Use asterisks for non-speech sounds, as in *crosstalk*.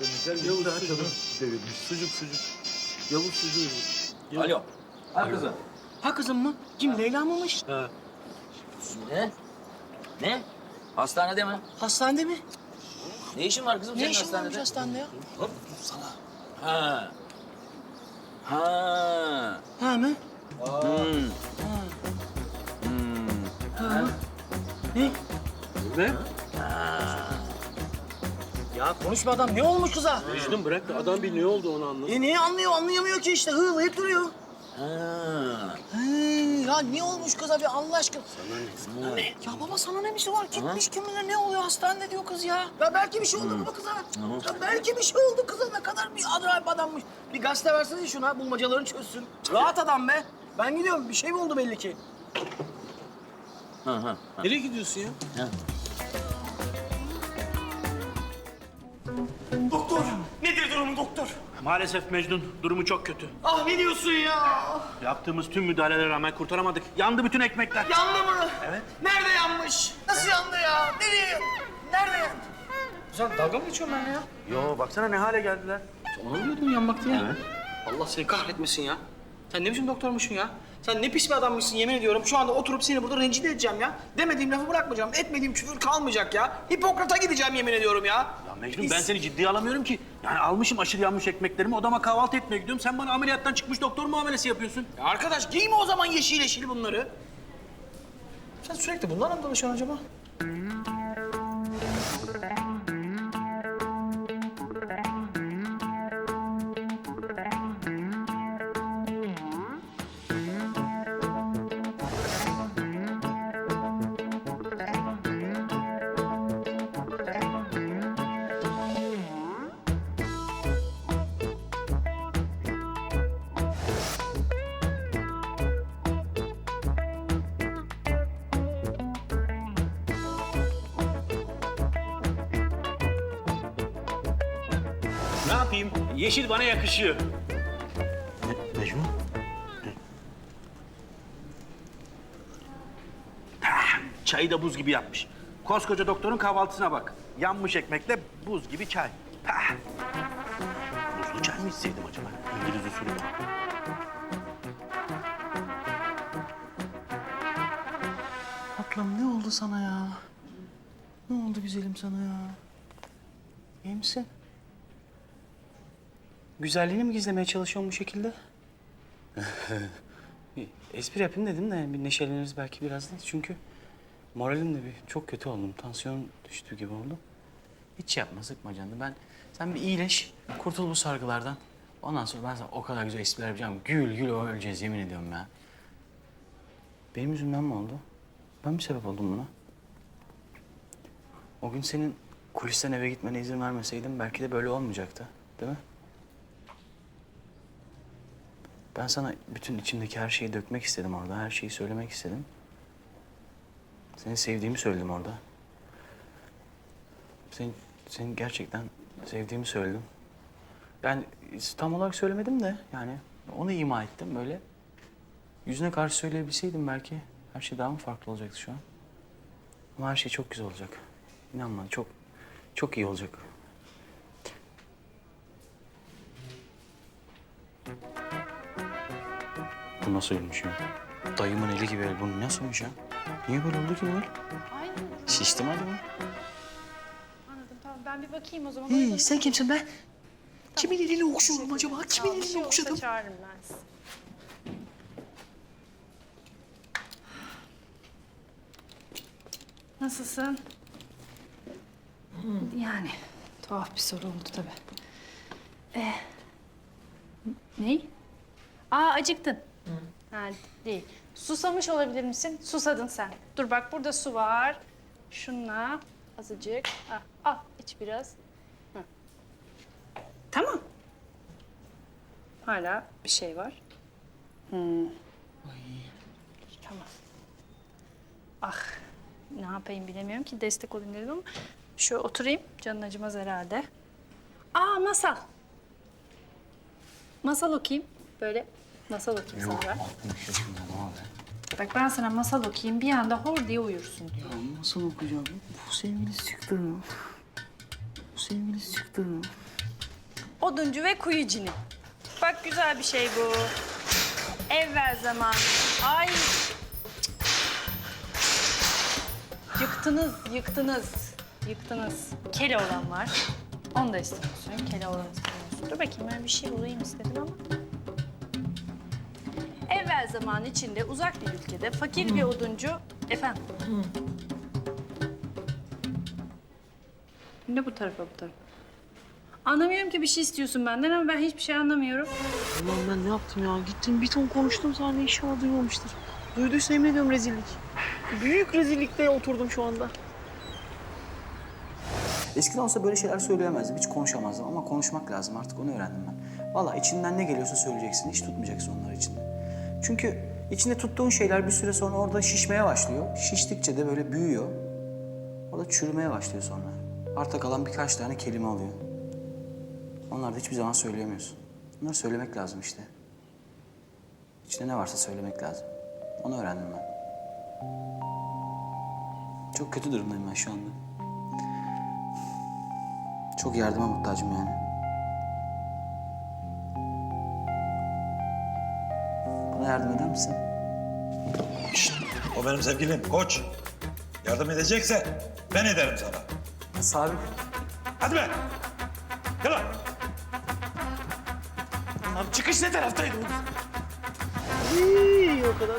Güzel Yavuz daha canım devirmiş. Sucuk sucuk. Yavuz sucuğu. Alo. Ha kızım. Ha kızım mı? Kim Leyla mıymış? Ha. Ne? Ne? Hastanede mi? Hastanede mi? Ne işin var kızım Ne senin işin hastanede? varmış hastanede ya? Hop sana. Ha. Ha. Ha mı? Hmm. Ha. Ne? Ne? Ya konuşma adam. Ne olmuş kıza? Mecnun bırak da adam bir ne oldu onu anlasın. E neyi anlıyor? Anlayamıyor ki işte. Hığlayıp duruyor. Ha. Hı, ya ne olmuş kıza bir Allah aşkına? Sana ne? Ya baba sana ne bir şey var? Gitmiş kim bilir ne oluyor hastanede diyor kız ya. Ya belki bir şey oldu baba kıza. Ya belki bir şey oldu kıza. Ne kadar bir acayip adammış. Bir gazete versene şuna bulmacalarını çözsün. Rahat adam be. Ben gidiyorum. Bir şey mi oldu belli ki? Ha, ha. Nereye gidiyorsun ya? Doktor. Maalesef Mecnun durumu çok kötü. Ah ne diyorsun ya? Yaptığımız tüm müdahalelere rağmen kurtaramadık. Yandı bütün ekmekler. Yandı mı? Evet. Nerede yanmış? Nasıl yandı ya? Nereye yandı? Nerede yandı? Sen dalga mı geçiyorsun benimle ya? Yo baksana ne hale geldiler. Ona diyordun yanmak diye. Evet. Allah seni kahretmesin ya. Sen ne biçim doktormuşsun ya? Sen ne pis bir adammışsın yemin ediyorum. Şu anda oturup seni burada rencide edeceğim ya. Demediğim lafı bırakmayacağım. Etmediğim küfür kalmayacak ya. Hipokrat'a gideceğim yemin ediyorum ya. Mecnun ben seni ciddiye alamıyorum ki. Yani almışım aşırı yanmış ekmeklerimi odama kahvaltı etmeye gidiyorum. Sen bana ameliyattan çıkmış doktor muamelesi yapıyorsun. ya arkadaş giyme o zaman yeşil yeşil bunları. Sen sürekli bunlarla mı dolaşıyorsun acaba? Ne yapayım? Yeşil bana yakışıyor. Mecnun? Ah, Çayı da buz gibi yapmış. Koskoca doktorun kahvaltısına bak. Yanmış ekmekle buz gibi çay. Ah. Buzlu çay mı içseydim acaba? İngiliz usulü. Tatlım ne oldu sana ya? Ne oldu güzelim sana ya? İyi misin? Güzelliğini mi gizlemeye çalışıyorsun bu şekilde? Bir *laughs* Espri yapayım dedim de bir neşeleniriz belki biraz da. Çünkü moralim de bir çok kötü oldum. Tansiyon düştü gibi oldu. Hiç yapma sıkma canını. Ben sen bir iyileş, kurtul bu sargılardan. Ondan sonra ben sana o kadar güzel espriler yapacağım. Gül gül öleceğiz yemin ediyorum ya. Benim yüzümden mi oldu? Ben mi sebep oldum buna? O gün senin kulisten eve gitmene izin vermeseydim belki de böyle olmayacaktı. Değil mi? Ben sana bütün içimdeki her şeyi dökmek istedim orada. Her şeyi söylemek istedim. Seni sevdiğimi söyledim orada. Seni, seni gerçekten sevdiğimi söyledim. Yani tam olarak söylemedim de yani onu ima ettim böyle. Yüzüne karşı söyleyebilseydim belki her şey daha mı farklı olacaktı şu an? Ama her şey çok güzel olacak. İnan bana çok, çok iyi olacak. Bu nasıl ölmüş ya? Dayımın eli gibi el. Bu nasıl olmuş ya? Niye böyle oldu ki bu el? Aynen. Şişti mi acaba? Anladım tamam ben bir bakayım o zaman. Hey, sen kimsin be? Kimin eliyle okşuyorum acaba? Kimin eliyle şey olsa okşadım? çağırırım ben sizi. Nasılsın? Yani tuhaf bir soru oldu tabii. Ee, ney? Aa acıktın. Ha, değil. Susamış olabilir misin? Susadın sen. Dur bak burada su var. Şunla azıcık. Ah, al iç biraz. Hı. Tamam. Hala bir şey var. Hmm. Tamam. Ah, ne yapayım bilemiyorum ki destek olayım dedim ama şöyle oturayım. Canın acımaz herhalde. Aa masal. Masal okuyayım. Böyle masal okuyayım sana ben. 60 yaşında ne abi? Bak ben sana masal okuyayım bir anda hor diye uyursun diyor. Nasıl okuyacağım? Bu sevgilisi çıktı. Bu sevgilisi çıktı. oduncu ve kuyu cini. Bak güzel bir şey bu. Evvel zaman. Ay. Yıktınız, yıktınız, yıktınız. Keloğlan var. Onu da istemiyorsun. Keloğlan istemiyorsun. Dur bakayım ben bir şey bulayım istedim ama. Zaman içinde uzak bir ülkede fakir bir oduncu... Efendim? Ne bu tarafa bu tarafa? Anlamıyorum ki bir şey istiyorsun benden ama ben hiçbir şey anlamıyorum. Aman ben ne yaptım ya? Gittim bir ton konuştum sana inşallah duymamıştır. Duyduysa emin ediyorum rezillik. Büyük rezillikte oturdum şu anda. Eskiden olsa böyle şeyler söyleyemezdim, hiç konuşamazdım ama konuşmak lazım artık onu öğrendim ben. Vallahi içinden ne geliyorsa söyleyeceksin, hiç tutmayacaksın onlar içinde. Çünkü içinde tuttuğun şeyler bir süre sonra orada şişmeye başlıyor. Şiştikçe de böyle büyüyor. Orada çürümeye başlıyor sonra. Arta kalan birkaç tane kelime oluyor. Onları da hiçbir zaman söyleyemiyorsun. Bunları söylemek lazım işte. İçinde ne varsa söylemek lazım. Onu öğrendim ben. Çok kötü durumdayım ben şu anda. Çok yardıma muhtacım yani. Yardım eder misin? O benim sevgilim, koç. Yardım edecekse ben ederim sana. Sabit. Hadi be! Gel lan! Abi çıkış ne taraftaydı? Hii, o kadar